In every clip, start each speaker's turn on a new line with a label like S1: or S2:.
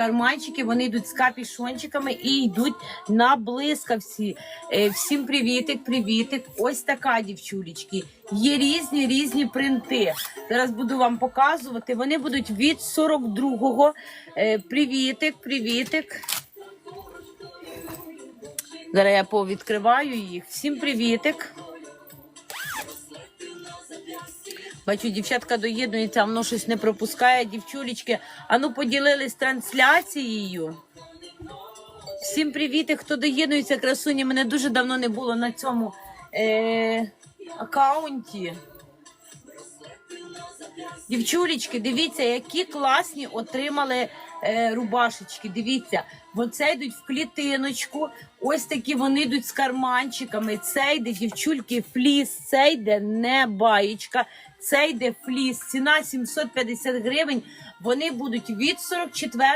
S1: карманчики, вони йдуть з капішончиками і йдуть на блискавці. Е, Всім привітик, привітик. Ось така дівчулечки. Є різні різні принти. Зараз буду вам показувати. Вони будуть від 42-го. Е, Привітик, привітик. Зараз я повідкриваю їх. Всім привітик. Бачу, дівчатка доєднується, воно щось не пропускає. Дівчулечки, а ну поділились трансляцією. Всім привіт, хто доєднується, красуні. Мене дуже давно не було на цьому е- аккаунті. Дівчулечки, дивіться, які класні отримали е, рубашечки. Дивіться, бо це йдуть в клітиночку. Ось такі вони йдуть з карманчиками. Це йде дівчульки фліс, це йде не баєчка, це йде фліс. Ціна 750 гривень. Вони будуть від 44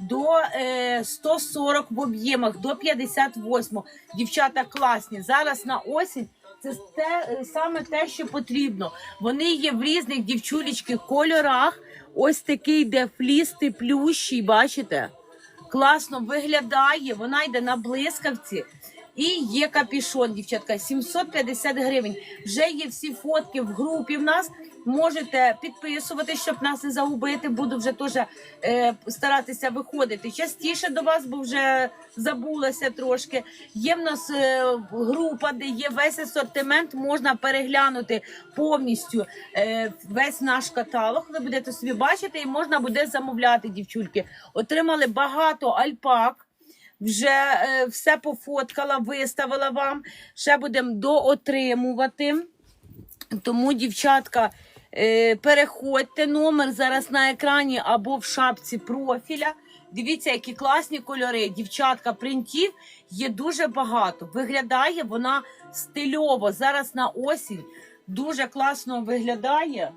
S1: до е, 140 в об'ємах, до 58. Дівчата класні. Зараз на осінь. Це те е, саме те, що потрібно. Вони є в різних дівчулечки кольорах. Ось такий йде фліс теплющий, бачите? Класно виглядає. Вона йде на блискавці. І є капішон, дівчатка, 750 гривень. Вже є всі фотки в групі в нас. Можете підписувати, щоб нас не загубити. Буду вже теж е, старатися виходити частіше до вас, бо вже забулася трошки. Є в нас е, група, де є весь асортимент. Можна переглянути повністю е, весь наш каталог. Ви будете собі бачити, і можна буде замовляти, дівчульки. Отримали багато альпак. Вже е, все пофоткала, виставила вам. Ще будемо доотримувати. Тому, дівчатка, е, переходьте номер зараз на екрані або в шапці профіля. Дивіться, які класні кольори. Дівчатка, принтів є дуже багато. Виглядає вона стильово. Зараз на осінь дуже класно виглядає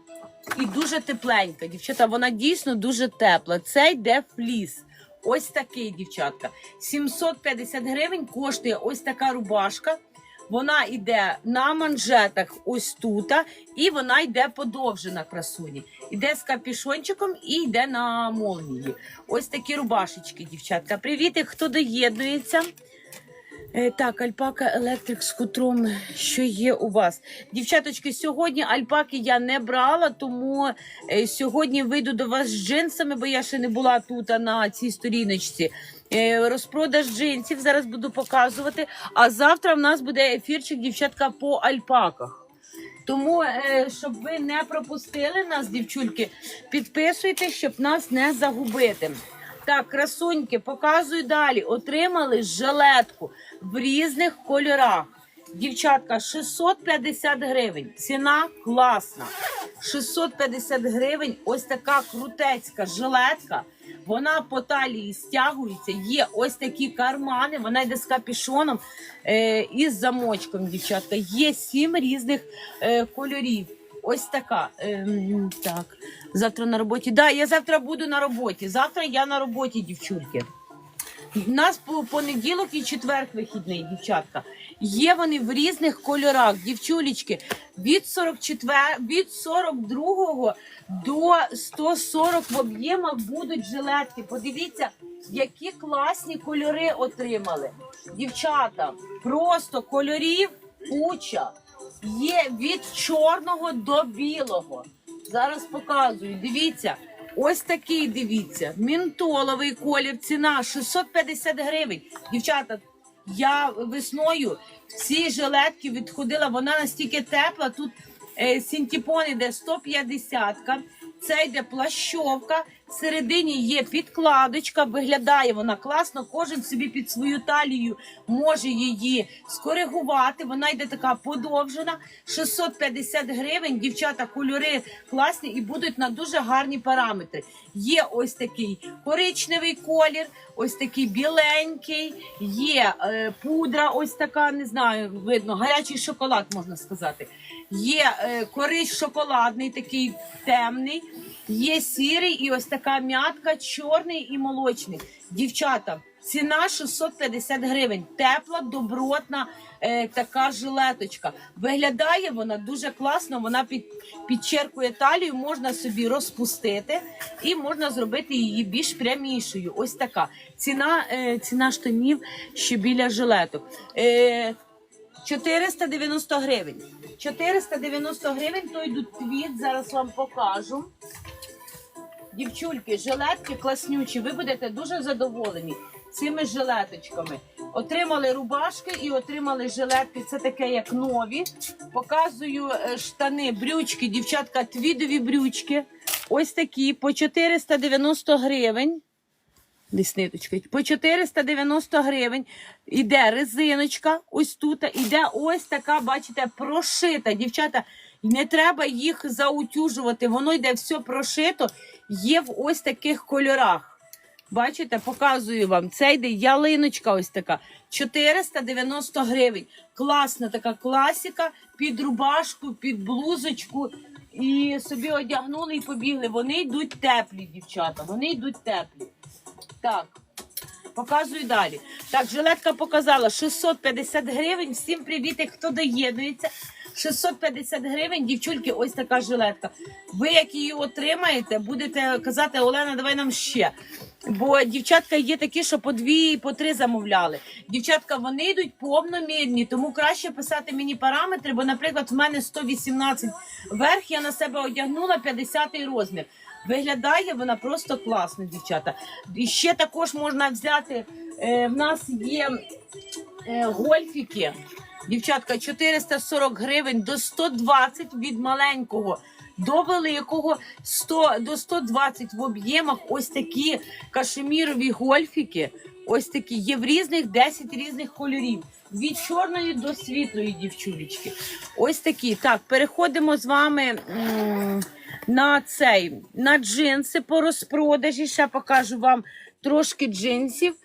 S1: і дуже тепленька. Дівчата, вона дійсно дуже тепла. Це йде фліс. Ось такий, дівчатка. 750 гривень коштує ось така рубашка. Вона йде на манжетах ось тут, і вона йде подовжена красуні. Іде з капішончиком і йде на молнії. Ось такі рубашечки, дівчатка. Привіт, хто доєднується. Е, Так, альпака електрик з хутром, що є у вас. Дівчаточки, сьогодні альпаки я не брала, тому е, сьогодні вийду до вас з джинсами, бо я ще не була тут на цій сторіночці. Е, Розпродаж джинсів зараз буду показувати. А завтра в нас буде ефірчик, дівчатка, по альпаках. Тому, щоб ви не пропустили нас, дівчульки, підписуйтесь, щоб нас не загубити. Так, красуньки, показую далі. Отримали жилетку в різних кольорах. Дівчатка, 650 гривень. Ціна класна. 650 гривень. Ось така крутецька жилетка. Вона по талії стягується. Є ось такі кармани. Вона йде з капішоном е, і з замочком, дівчатка. Є сім різних е, кольорів. Ось така. Ем, так, завтра на роботі. Да, я завтра буду на роботі. Завтра я на роботі, дівчульки. Нас по понеділок і четверг вихідний, дівчатка. Є вони в різних кольорах, дівчулечки. Від 44, від 42 до 140 в об'ємах будуть жилетки. Подивіться, які класні кольори отримали. Дівчата, просто кольорів куча. Є від чорного до білого. Зараз показую. Дивіться. Ось такий, дивіться, мінтоловий колір, ціна 650 гривень. Дівчата, я весною всі жилетки відходила, вона настільки тепла. Тут е, синтепон іде 150 це йде плащовка. Всередині є підкладочка, виглядає вона класно. Кожен собі під свою талію може її скоригувати. Вона йде така подовжена. 650 гривень. Дівчата, кольори класні і будуть на дуже гарні параметри. Є ось такий коричневий колір, ось такий біленький, є е, пудра, ось така, не знаю, видно, гарячий шоколад можна сказати. Є е, корич шоколадний, такий темний, є сірий і ось така м'ятка, чорний і молочний. Дівчата, ціна 650 гривень. Тепла, добротна е, така жилеточка. Виглядає вона дуже класно. Вона під, підчеркує талію, можна собі розпустити і можна зробити її більш прямішою. Ось така ціна, е, ціна штанів ще біля жилеток. Е, 490 гривень. 490 гривень, то йдуть твіт, зараз вам покажу. Дівчульки, жилетки класнючі, ви будете дуже задоволені цими жилеточками. Отримали рубашки і отримали жилетки. Це таке, як нові. Показую е, штани, брючки, дівчатка, твідові брючки. Ось такі по 490 гривень. Десь. По 490 гривень іде резиночка, ось тут, іде ось така, бачите, прошита. Дівчата, не треба їх заутюжувати, воно йде все прошито, є в ось таких кольорах. Бачите, показую вам. Це йде ялиночка ось така. 490 гривень. Класна така класика під рубашку, під блузочку. І собі одягнули і побігли. Вони йдуть теплі, дівчата. Вони йдуть теплі. Так, показую далі. Так, жилетка показала 650 гривень. Всім привіт, хто доєднується. 650 гривень, дівчульки, ось така жилетка. Ви, як її отримаєте, будете казати, Олена, давай нам ще. Бо дівчатка є такі, що по дві по три замовляли. Дівчатка, вони йдуть повномірні, тому краще писати мені параметри, бо, наприклад, в мене 118 верх, я на себе одягнула 50 розмір. Виглядає вона просто класно, дівчата. І ще також можна взяти. Е, в нас є е, гольфіки. Дівчатка, 440 гривень до 120 від маленького до великого 100, до 120 в об'ємах. Ось такі кашемірові гольфіки. Ось такі є в різних 10 різних кольорів. Від чорної до світлої дівчулечки. Ось такі. Так, переходимо з вами м, на цей на джинси по розпродажі. Ще покажу вам трошки джинсів.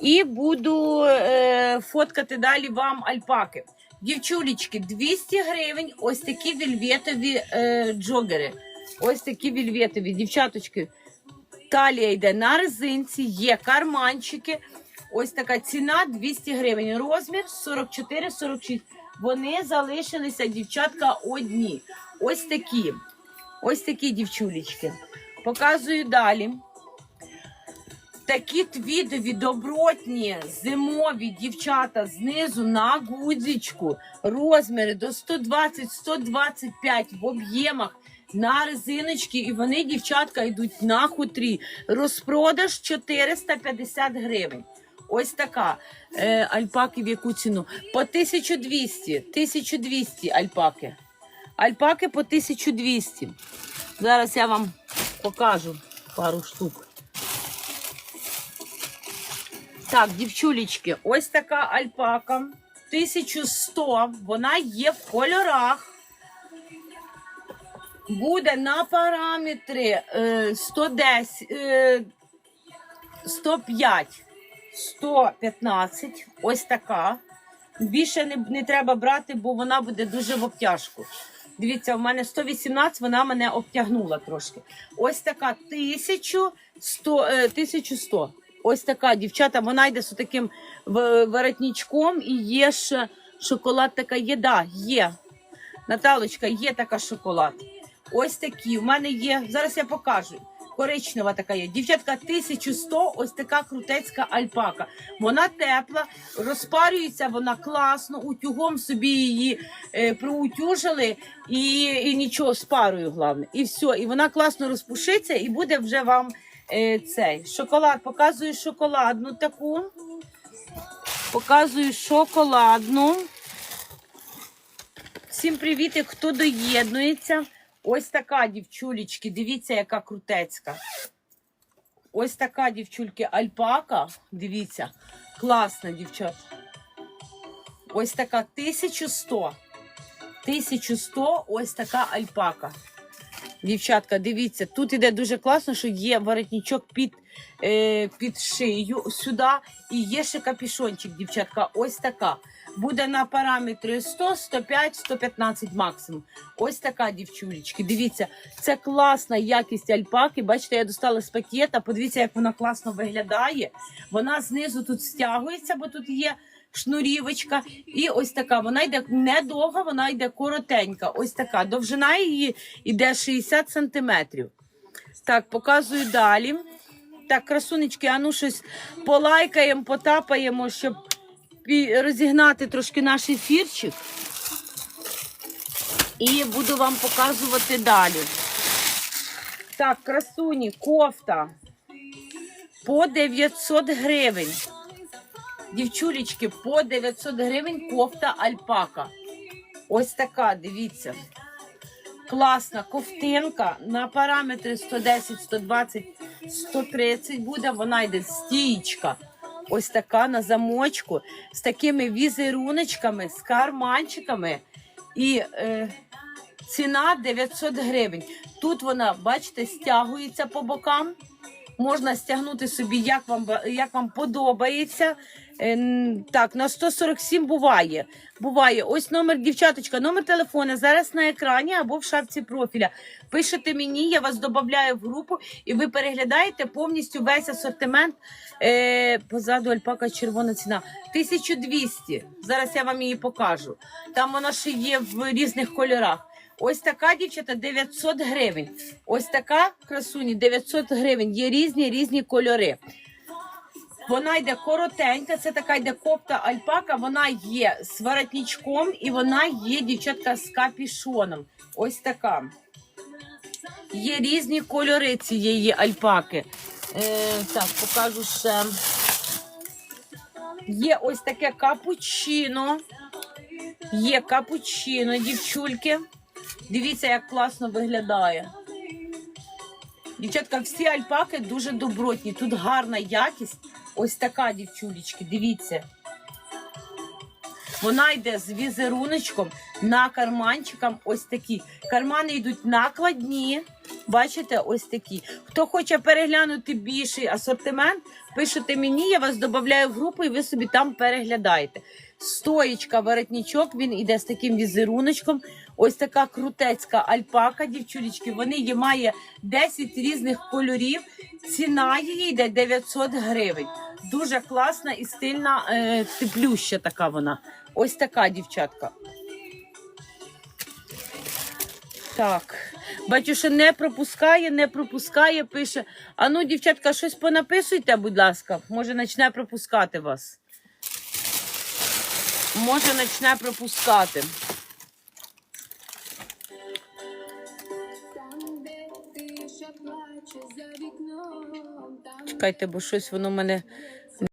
S1: І буду е, фоткати далі вам альпаки. Дівчулечки, 200 гривень. Ось такі вільветові е, джогери. Ось такі вільветові. Дівчаточки, талія йде на резинці, є карманчики. Ось така ціна 200 гривень. Розмір 44-46. Вони залишилися, дівчатка, одні. Ось такі. Ось такі дівчулечки. Показую далі. Такі твідові, добротні, зимові дівчата знизу на гудзичку. Розміри до 120-125 в об'ємах на резиночки. І вони, дівчатка, йдуть на хутрі. Розпродаж 450 гривень. Ось така е, альпаки в яку ціну? По 1200. 1200 альпаки. Альпаки по 1200. Зараз я вам покажу пару штук. Так, дівчулечки, ось така альпака. 1100. Вона є в кольорах. Буде на параметри е, 110, е, 105, 115. Ось така. Bільше не, не треба брати, бо вона буде дуже в обтяжку. Дивіться, в мене 118, вона мене обтягнула трошки. Ось така 1100, е, 1100. Ось така дівчата, вона йде з таким воротничком і є ще шоколад така є. Да, є. Наталочка, є така шоколад. Ось такі. У мене є. Зараз я покажу. Коричнева така є. Дівчатка 1100, ось така крутецька альпака. Вона тепла, розпарюється вона класно, утюгом собі її е, проутюжили і, і нічого, з парою, головне. І все. І вона класно розпушиться і буде вже вам е, цей шоколад. Показую шоколадну таку. Показую шоколадну. Всім привіт, хто доєднується. Ось така дівчулечки. Дивіться, яка крутецька. Ось така дівчульки альпака. Дивіться, класна дівчата. Ось така 1100. 1100 ось така альпака. Дівчатка, дивіться, тут іде дуже класно, що є воротничок під, е, під шию сюди. І є ще капішончик, дівчатка. Ось така. Буде на параметрі 100, 105, 115 максимум. Ось така дівчулечки. Дивіться, це класна якість альпаки. Бачите, я достала з пакета. Подивіться, як вона класно виглядає. Вона знизу тут стягується, бо тут є шнурівочка. І ось така. Вона йде не довга, вона йде коротенька. Ось така. Довжина її йде 60 сантиметрів. Так, показую далі. Так, красунечки, а ну щось полайкаємо, потапаємо, щоб розігнати трошки наш ефірчик. І буду вам показувати далі. Так, красуні, кофта по 900 гривень. Дівчулечки, по 900 гривень кофта альпака. Ось така, дивіться. Класна ковтинка на параметри 110, 120, 130 буде. Вона йде стієчка. Ось така на замочку з такими візеруночками, з карманчиками. І е, ціна 900 гривень. Тут вона, бачите, стягується по бокам. Можна стягнути собі, як вам, як вам подобається. Е, н- Так, на 147 буває. Буває. Ось номер дівчаточка, номер телефона зараз на екрані або в шапці профіля. Пишете мені, я вас додаю в групу, і ви переглядаєте повністю весь асортимент. Е, позаду альпака червона ціна. 1200. Зараз я вам її покажу. Там вона ще є в різних кольорах. Ось така дівчата 900 гривень. Ось така красуні 900 гривень. Є різні різні кольори. Вона йде коротенька, це така йде копта альпака. Вона є з воротничком і вона є дівчатка з капішоном. Ось така. Є різні кольори цієї альпаки. Е, так, покажу ще. Є ось таке капучино. Є капучино, дівчульки. Дивіться, як класно виглядає. Дівчатка, всі альпаки дуже добротні. Тут гарна якість. Ось така, дівчулечки, дивіться. Вона йде з візеруночком на карманчикам. Ось такі. Кармани йдуть накладні. Бачите, ось такі. Хто хоче переглянути більший асортимент, пишете мені, я вас додаю в групу, і ви собі там переглядаєте. Стоєчка, воротничок, він іде з таким візеруночком. Ось така крутецька альпака, дівчулечки. Вони є, має 10 різних кольорів. Ціна її йде 900 гривень. Дуже класна і стильна, е, теплюща така вона. Ось така дівчатка. Так. Що не пропускає, не пропускає, пише. А ну, дівчатка, щось понаписуйте, будь ласка. Може, почне пропускати вас. Може, почне пропускати. Чекайте, бо щось воно мене